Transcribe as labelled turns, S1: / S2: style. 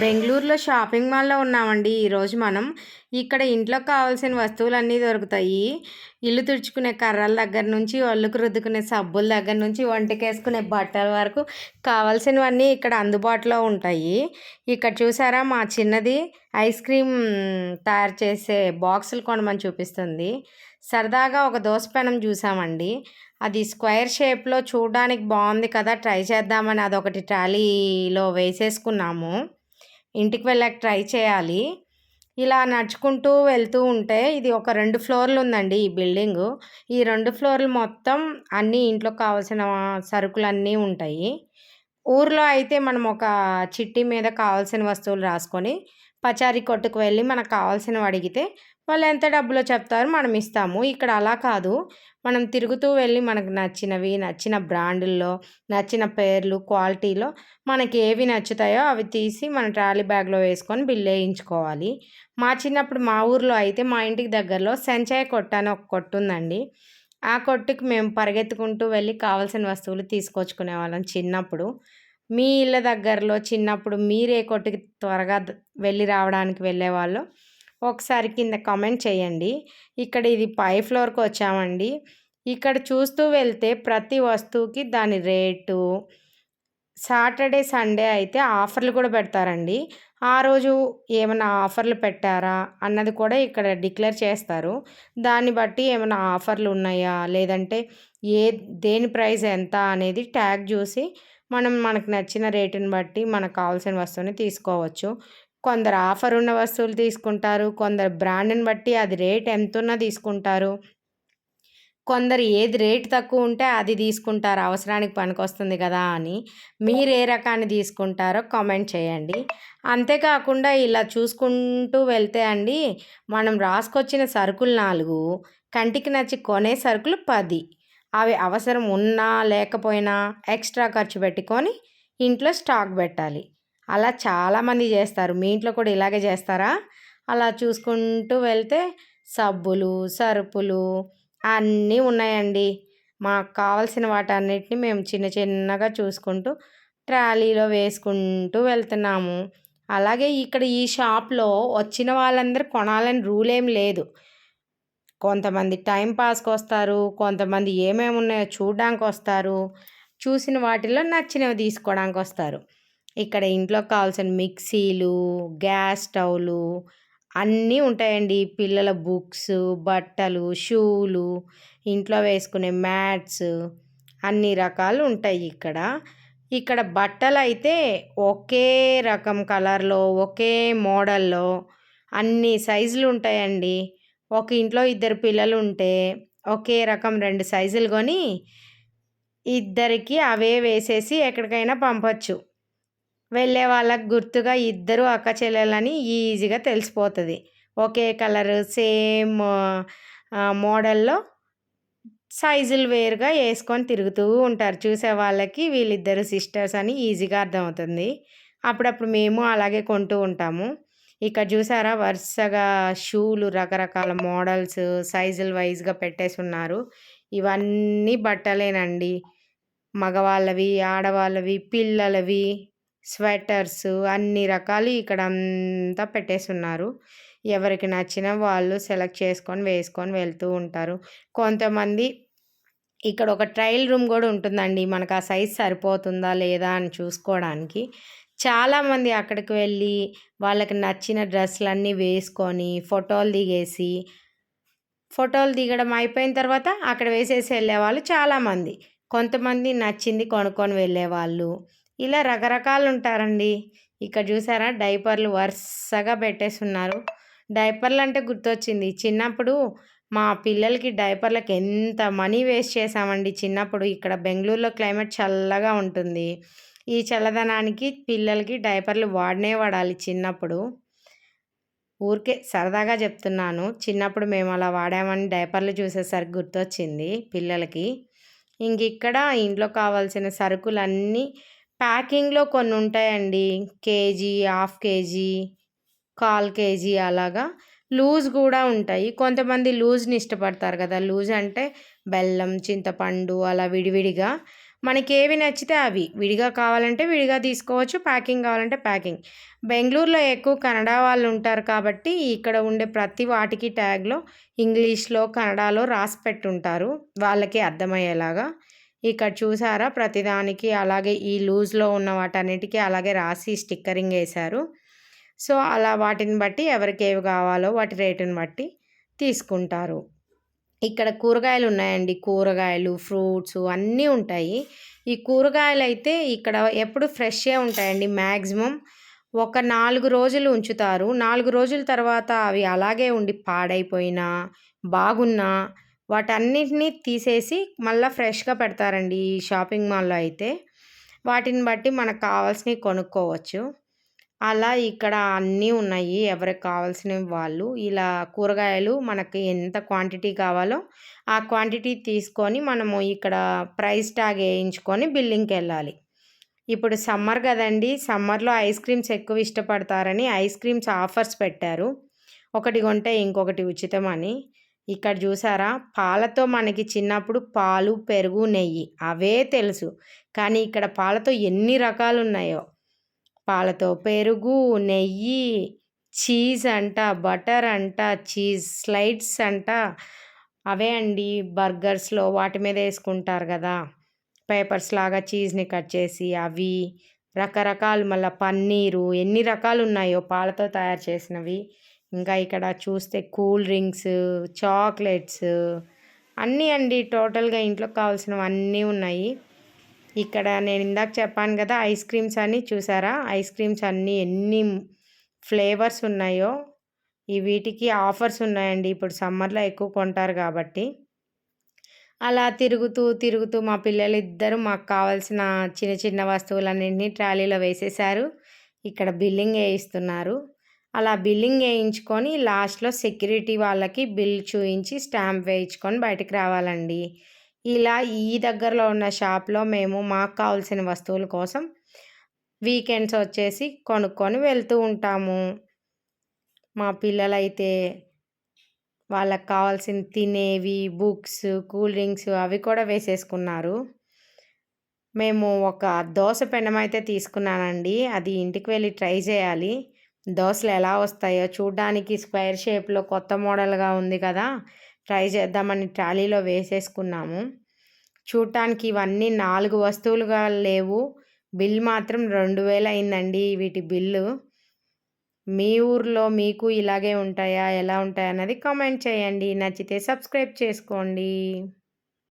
S1: బెంగళూరులో షాపింగ్ మాల్లో ఉన్నామండి. ఈరోజు మనం ఇక్కడ ఇంట్లోకి కావాల్సిన వస్తువులన్నీ దొరుకుతాయి. ఇల్లు తుడుచుకునే కర్రల దగ్గర నుంచి ఒళ్ళుకు రుద్దుకునే సబ్బుల దగ్గర నుంచి వంటకేసుకునే బట్టల వరకు కావాల్సినవన్నీ ఇక్కడ అందుబాటులో ఉంటాయి. ఇక్కడ చూసారా మా చిన్నది ఐస్ క్రీమ్ తయారు చేసే బాక్సులు కొనమని చూపిస్తుంది. సరదాగా ఒక దోసపెనం చూసామండి. అది స్క్వేర్ షేప్లో చూడడానికి బాగుంది కదా ట్రై చేద్దామని అదొకటి ట్రాలీలో వేసేసుకున్నాము. ఇంటికి వెళ్ళాక ట్రై చేయాలి. ఇలా నడుచుకుంటూ వెళ్తూ ఉంటే ఇది ఒక రెండు ఫ్లోర్లు ఉందండి ఈ బిల్డింగు. ఈ రెండు ఫ్లోర్లు మొత్తం అన్నీ ఇంట్లో కావాల్సిన సరుకులు అన్నీ ఉంటాయి. ఊర్లో అయితే మనం ఒక చిట్టి మీద కావాల్సిన వస్తువులు రాసుకొని పచారీ కొట్టుకు వెళ్ళి మనకు కావాల్సినవి అడిగితే వాళ్ళు ఎంత డబ్బులో చెప్తారో మనం ఇస్తాము. ఇక్కడ అలా కాదు. మనం తిరుగుతూ వెళ్ళి మనకు నచ్చినవి నచ్చిన బ్రాండుల్లో నచ్చిన పేర్లు క్వాలిటీలో మనకి ఏవి నచ్చుతాయో అవి తీసి మన ట్రాలీ బ్యాగ్లో వేసుకొని బిల్ వేయించుకోవాలి. మా చిన్నప్పుడు మా ఊర్లో అయితే మా ఇంటికి దగ్గరలో సంచయ కొట్టు అని ఒక కొట్టు ఉందండి. ఆ కొట్టుకు మేము పరిగెత్తుకుంటూ వెళ్ళి కావాల్సిన వస్తువులు తీసుకొచ్చుకునే వాళ్ళం చిన్నప్పుడు. మీ ఇళ్ళ దగ్గరలో చిన్నప్పుడు మీరే కొట్టుకి త్వరగా వెళ్ళి రావడానికి వెళ్ళేవాళ్ళు? ఒకసారి కింద కామెంట్ చేయండి. ఇక్కడ ఇది పై ఫ్లోర్కి వచ్చామండి. ఇక్కడ చూస్తూ వెళ్తే ప్రతి వస్తువుకి దాని రేటు సాటర్డే సండే అయితే ఆఫర్లు కూడా పెడతారండి. ఆ రోజు ఏమైనా ఆఫర్లు పెట్టారా అన్నది కూడా ఇక్కడ డిక్లేర్ చేస్తారు. దాన్ని బట్టి ఏమైనా ఆఫర్లు ఉన్నాయా? లేదంటే ఏ దేని ప్రైస్ ఎంత అనేది ట్యాగ్ చూసి మనం మనకు నచ్చిన రేటుని బట్టి మనకు కావాల్సిన వస్తువుని తీసుకోవచ్చు. కొందరు ఆఫర్ ఉన్న వస్తువులు తీసుకుంటారు. కొందరు బ్రాండ్ని బట్టి అది రేట్ ఎంతున్నా తీసుకుంటారు. కొందరు ఏది రేట్ తక్కువ ఉంటే అది తీసుకుంటారు. అవసరానికి పనికొస్తుంది కదా అని మీరు ఏ రకాన్ని తీసుకుంటారో కామెంట్ చేయండి. అంతేకాకుండా ఇలా చూసుకుంటూ వెళ్తే అండి మనం రాసుకొచ్చిన సరుకులు నాలుగు కంటికి నచ్చి కొనే సరుకులు పది. అవి అవసరం ఉన్నా లేకపోయినా ఎక్స్ట్రా ఖర్చు పెట్టుకొని ఇంట్లో స్టాక్ పెట్టాలి. అలా చాలామంది చేస్తారు. మీ ఇంట్లో కూడా ఇలాగే చేస్తారా? అలా చూసుకుంటూ వెళ్తే సబ్బులు సరుపులు అన్నీ ఉన్నాయండి. మాకు కావాల్సిన వాటన్నిటిని మేము చిన్న చిన్నగా చూసుకుంటూ ట్రాలీలో వేసుకుంటూ వెళ్తున్నాము. అలాగే ఇక్కడ ఈ షాప్లో వచ్చిన వాళ్ళందరూ కొనాలని రూల్ ఏం లేదు. కొంతమంది టైం పాస్కి వస్తారు కొంతమంది ఏమేమి ఉన్నాయో చూడడానికి వస్తారు చూసిన వాటిలో నచ్చినవి తీసుకోవడానికి వస్తారు ఇక్కడ ఇంట్లో కావాల్సిన మిక్సీలు గ్యాస్ స్టవ్లు అన్నీ ఉంటాయండి. పిల్లల బుక్స్ బట్టలు షూలు ఇంట్లో వేసుకునే మ్యాట్స్ అన్ని రకాలు ఉంటాయి ఇక్కడ. ఇక్కడ బట్టలు అయితే ఒకే రకం కలర్లో ఒకే మోడల్లో అన్ని సైజులు ఉంటాయండి. ఒక ఇంట్లో ఇద్దరు పిల్లలు ఉంటే ఒకే రకం రెండు సైజులు కొని ఇద్దరికి అవే వేసేసి ఎక్కడికైనా పంపచ్చు. వెళ్ళే వాళ్ళకు గుర్తుగా ఇద్దరు అక్క చెల్లెలని ఈజీగా తెలిసిపోతుంది. ఒకే కలర్ సేమ్ మోడల్లో సైజులు వేరుగా వేసుకొని తిరుగుతూ ఉంటారు. చూసే వాళ్ళకి వీళ్ళిద్దరు సిస్టర్స్ అని ఈజీగా అర్థమవుతుంది. అప్పుడప్పుడు మేము అలాగే కొంటూ ఉంటాము. ఇక్కడ చూసారా? వరుసగా షూలు రకరకాల మోడల్స్ సైజులు వైజ్గా పెట్టేసి ఉన్నారు ఇవన్నీ బట్టలేనండి. మగవాళ్ళవి ఆడవాళ్ళవి పిల్లలవి స్వెటర్స్ అన్ని రకాలు ఇక్కడ అంతా పెట్టేసి ఉన్నారు ఎవరికి నచ్చిన వాళ్ళు సెలెక్ట్ చేసుకొని వేసుకొని వెళ్తూ ఉంటారు. కొంతమంది ఇక్కడ ఒక ట్రయల్ రూమ్ కూడా ఉంటుందండి. మనకు ఆ సైజ్ సరిపోతుందా లేదా అని చూసుకోవడానికి. చాలామంది అక్కడికి వెళ్ళి వాళ్ళకి నచ్చిన డ్రెస్సులన్నీ వేసుకొని ఫోటోలు దిగేసి ఫోటోలు దిగడం అయిపోయిన తర్వాత అక్కడ వేసేసి వెళ్ళేవాళ్ళు చాలామంది కొంతమంది నచ్చింది కొనుక్కొని వెళ్ళేవాళ్ళు. ఇలా రకరకాలు ఉంటారండి. ఇక్కడ చూసారా? డైపర్లు వరుసగా పెట్టేస్తున్నారు డైపర్లు అంటే గుర్తొచ్చింది. చిన్నప్పుడు మా పిల్లలకి డైపర్లకు ఎంత మనీ వేస్ట్ చేసామండి చిన్నప్పుడు ఇక్కడ బెంగళూరులో క్లైమేట్ చల్లగా ఉంటుంది. ఈ చల్లదనానికి పిల్లలకి డైపర్లు వాడనే వాడాలి చిన్నప్పుడు. ఊరికే సరదాగా చెప్తున్నాను. చిన్నప్పుడు మేము అలా వాడామని డైపర్లు చూసేసరికి గుర్తొచ్చింది పిల్లలకి. ఇంక ఇక్కడ ఇంట్లో కావాల్సిన సరుకులన్నీ ప్యాకింగ్లో కొన్ని ఉంటాయండి. కేజీ హాఫ్ కేజీ కాల్ కేజీ అలాగా లూజ్ కూడా ఉంటాయి. కొంతమంది లూజ్ని ఇష్టపడతారు కదా. లూజ్ అంటే బెల్లం చింతపండు అలా విడివిడిగా మనకేవి నచ్చితే అవి. విడిగా కావాలంటే విడిగా తీసుకోవచ్చు ప్యాకింగ్ కావాలంటే ప్యాకింగ్. బెంగళూరులో ఎక్కువ కన్నడ వాళ్ళు ఉంటారు కాబట్టి ఇక్కడ ఉండే ప్రతి వాటికి ట్యాగ్లో ఇంగ్లీష్లో కన్నడలో రాసి పెట్టుంటారు. వాళ్ళకి అర్థమయ్యేలాగా. ఇక్కడ చూసారా? ప్రతిదానికి అలాగే ఈ లూజ్లో ఉన్న వాటన్నిటికీ అలాగే రాసి స్టిక్కరింగ్ వేశారు. సో అలా వాటిని బట్టి ఎవరికి ఏవి కావాలో వాటి రేటుని బట్టి తీసుకుంటారు. ఇక్కడ కూరగాయలు ఉన్నాయండి కూరగాయలు ఫ్రూట్స్ అన్నీ ఉంటాయి. ఈ కూరగాయలు అయితే ఇక్కడ ఎప్పుడు ఫ్రెష్గా ఉంటాయండి. మ్యాక్సిమం ఒక నాలుగు రోజులు ఉంచుతారు. నాలుగు రోజుల తర్వాత అవి అలాగే ఉండి పాడైపోయినా బాగున్నా వాటన్నిటిని తీసేసి మళ్ళీ ఫ్రెష్గా పెడతారండి ఈ షాపింగ్ మాల్లో అయితే. వాటిని బట్టి మనకు కావాల్సినవి కొనుక్కోవచ్చు. అలా ఇక్కడ అన్నీ ఉన్నాయి. ఎవరికి కావాల్సిన వాళ్ళు. ఇలా కూరగాయలు మనకి ఎంత క్వాంటిటీ కావాలో ఆ క్వాంటిటీ తీసుకొని మనము ఇక్కడ ప్రైస్ ట్యాగ్ వేయించుకొని బిల్లింగ్కి వెళ్ళాలి ఇప్పుడు సమ్మర్ కదండి! సమ్మర్లో ఐస్ క్రీమ్స్ ఎక్కువ ఇష్టపడతారని ఐస్ క్రీమ్స్ ఆఫర్స్ పెట్టారు. ఒకటి కొంటే ఇంకొకటి ఉచితం అని. ఇక్కడ చూసారా? పాలతో మనకి చిన్నప్పుడు పాలు పెరుగు నెయ్యి అవే తెలుసు. కానీ ఇక్కడ పాలతో ఎన్ని రకాలు ఉన్నాయో పాలతో పెరుగు నెయ్యి చీజ్ అంట బటర్ అంట చీజ్ స్లైడ్స్ అంట. అవే అండి బర్గర్స్లో వాటి మీద వేసుకుంటారు కదా. పేపర్స్ లాగా చీజ్ని కట్ చేసి అవి రకరకాలు మళ్ళీ పన్నీరు ఎన్ని రకాలు ఉన్నాయో పాలతో తయారు చేసినవి. ఇంకా ఇక్కడ చూస్తే కూల్ డ్రింక్స్ చాక్లెట్స్ అన్నీ అండి టోటల్గా ఇంట్లో కావాల్సినవి అన్నీ ఉన్నాయి. ఇక్కడ నేను ఇందాక చెప్పాను కదా ఐస్ క్రీమ్స్ అని చూసారా? ఐస్ క్రీమ్స్ అన్నీ ఎన్ని ఫ్లేవర్స్ ఉన్నాయో ఈ వీటికి ఆఫర్స్ ఉన్నాయండి. ఇప్పుడు సమ్మర్లో ఎక్కువ కొంటారు కాబట్టి. అలా తిరుగుతూ తిరుగుతూ మా పిల్లలు ఇద్దరు మాకు కావాల్సిన చిన్న చిన్న వస్తువులన్నింటినీ ట్రాలీలో వేసేసారు ఇక్కడ బిల్లింగ్ వేయిస్తున్నారు. అలా బిల్లింగ్ వేయించుకొని లాస్ట్లో సెక్యూరిటీ వాళ్ళకి బిల్ చూయించి స్టాంప్ వేయించుకొని బయటకు రావాలండి. ఇలా ఈ దగ్గరలో ఉన్న షాప్లో మేము మాకు కావాల్సిన వస్తువుల కోసం వీకెండ్స్ వచ్చేసి కొనుక్కొని వెళ్తూ ఉంటాము. మా పిల్లలైతే వాళ్ళకి కావాల్సిన తినేవి బుక్స్ కూల్ డ్రింక్స్ అవి కూడా వేసేసుకున్నారు. మేము ఒక దోశ పెనం అయితే తీసుకున్నానండి. అది ఇంటికి వెళ్ళి ట్రై చేయాలి. దోశలు ఎలా వస్తాయో చూడ్డానికి స్క్వేర్ షేప్లో కొత్త మోడల్గా ఉంది కదా. ట్రై చేద్దామని ట్రాలీలో వేసేసుకున్నాము. చూడటానికి ఇవన్నీ నాలుగు వస్తువులుగా లేవు. బిల్ మాత్రం రెండు వేలు అయిందండి వీటి బిల్లు. మీ ఊర్లో మీకు ఇలాగే ఉంటాయా? ఎలా ఉంటాయా? అన్నది కామెంట్ చేయండి. నచ్చితే సబ్స్క్రైబ్ చేసుకోండి.